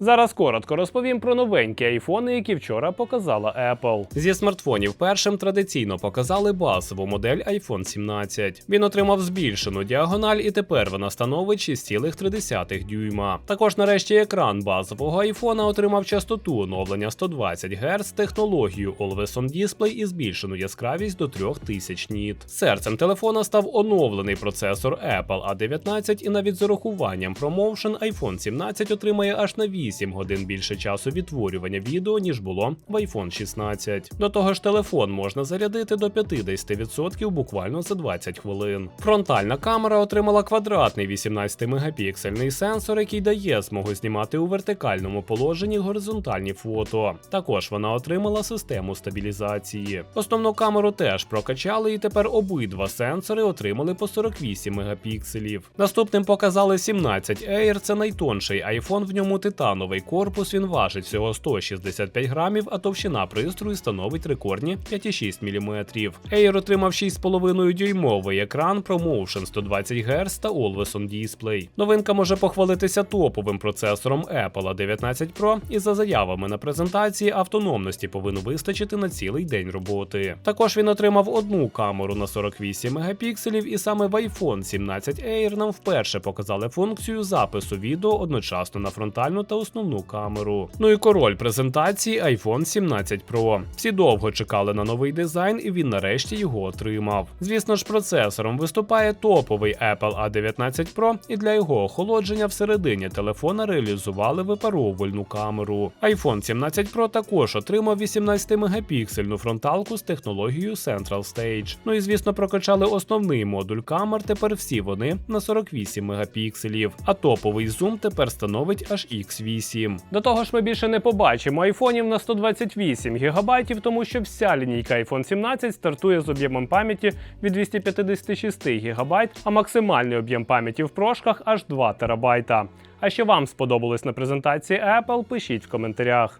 Зараз коротко розповім про новенькі айфони, які вчора показала Apple. Зі смартфонів першим традиційно показали базову модель iPhone 17. Він отримав збільшену діагональ і тепер вона становить 6,3 дюйма. Також нарешті екран базового айфона отримав частоту оновлення 120 Гц, технологію Always On Display і збільшену яскравість до 3000 ніт. Серцем телефона став оновлений процесор Apple A19 і навіть з урахуванням ProMotion iPhone 17 отримає аж на 8 годин більше часу відтворювання відео, ніж було в iPhone 16. До того ж, телефон можна зарядити до 50% буквально за 20 хвилин. Фронтальна камера отримала квадратний 18-мегапіксельний сенсор, який дає змогу знімати у вертикальному положенні горизонтальні фото. Також вона отримала систему стабілізації. Основну камеру теж прокачали, і тепер обидва сенсори отримали по 48 мегапікселів. Наступним показали 17 Air, це найтонший iPhone, в ньому титановий корпус. Він важить всього 165 грамів, а товщина пристрою становить рекордні 5,6 мм. Air отримав 6,5 дюймовий екран ProMotion 120 Гц та Always On Display. Новинка може похвалитися топовим процесором Apple A19 Pro, і за заявами на презентації автономності повинно вистачити на цілий день роботи. Також він отримав одну камеру на 48 мегапікселів, і саме в iPhone 17 Air нам вперше показали функцію запису відео одночасно на фронтальну та основну камеру. Ну і король презентації iPhone 17 Pro. Всі довго чекали на новий дизайн, і він нарешті його отримав. Звісно ж, процесором виступає топовий Apple A19 Pro, і для його охолодження всередині телефона реалізували випаровувальну камеру. iPhone 17 Pro також отримав 18-мегапіксельну фронталку з технологією Central Stage. Ну і звісно, прокачали основний модуль камер. Тепер всі вони на 48 мегапікселів, а топовий зум тепер становить аж X8. До того ж, ми більше не побачимо айфонів на 128 ГБ, тому що вся лінійка iPhone 17 стартує з об'ємом пам'яті від 256 ГБ, а максимальний об'єм пам'яті в прошках аж 2 ТБ. А що вам сподобалось на презентації Apple, пишіть в коментарях.